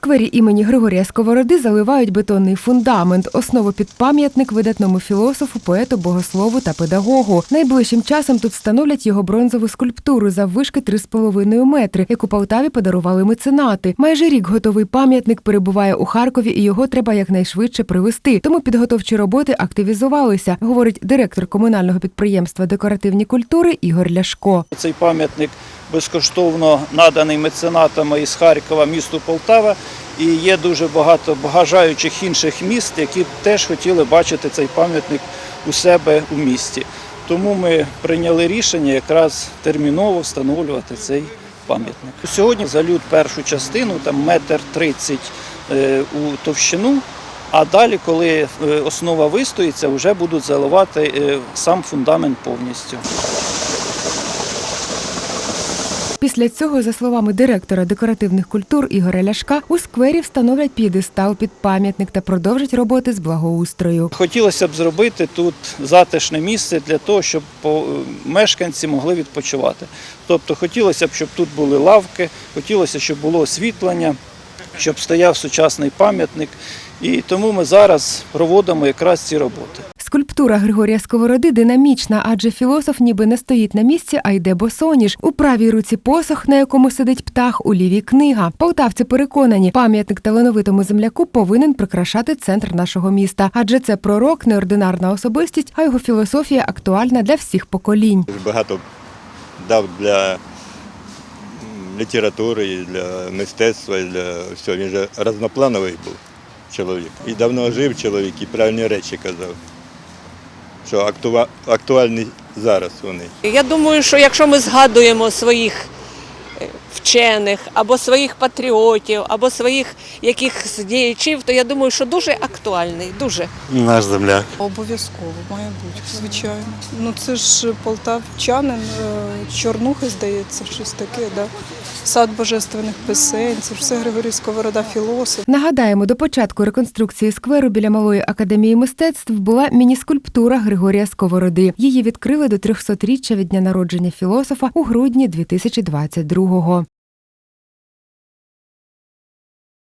Сквері імені Григорія Сковороди заливають бетонний фундамент, основу під пам'ятник видатному філософу, поету, богослову та педагогу. Найближчим часом тут встановлять його бронзову скульптуру заввишки 3,5 метри, яку Полтаві подарували меценати. Майже рік готовий пам'ятник перебуває у Харкові, і його треба якнайшвидше привезти. Тому підготовчі роботи активізувалися, говорить директор комунального підприємства декоративні культури Ігор Ляшко. Цей пам'ятник безкоштовно наданий меценатами із Харкова місту Полтава. І є дуже багато бажаючих інших міст, які теж хотіли бачити цей пам'ятник у себе у місті. Тому ми прийняли рішення якраз терміново встановлювати цей пам'ятник. Сьогодні залют першу частину, там метр тридцять е, у товщину. А далі, коли е, основа вистоїться, вже будуть заливати е, сам фундамент повністю. Після цього, за словами директора декоративних культур Ігоря Ляшка, у сквері встановлять п'єдестал під пам'ятник та продовжать роботи з благоустрою. Хотілося б зробити тут затишне місце для того, щоб по- мешканці могли відпочивати. Тобто хотілося б, щоб тут були лавки, хотілося, щоб було освітлення, щоб стояв сучасний пам'ятник. І тому ми зараз проводимо якраз ці роботи. Скульптура Григорія Сковороди динамічна, адже філософ ніби не стоїть на місці, а йде босоніж. У правій руці посох, на якому сидить птах, у лівій книга. Полтавці переконані, пам'ятник талановитому земляку повинен прикрашати центр нашого міста, адже це пророк, неординарна особистість, а його філософія актуальна для всіх поколінь. багато дав для літератури, для мистецтва, для всього. Він же разноплановий був чоловік. І давно жив чоловік, і правильні речі казав, що актуа- актуальні зараз вони. Я думаю, що якщо ми згадуємо своїх вчених, або своїх патріотів, або своїх якихось діячів, то я думаю, що дуже актуальний, дуже. Наш земляк. Обов'язково має бути, звичайно. Ну це ж полтавчанин, е, Чорнухи, здається, щось таке, да? сад божественних писень, це ж все Григорій Сковорода, філософ. Нагадаємо, до початку реконструкції скверу біля малої академії мистецтв була міні-скульптура Григорія Сковороди. Її відкрили до 300-річчя від дня народження філософа у грудні 2022-го.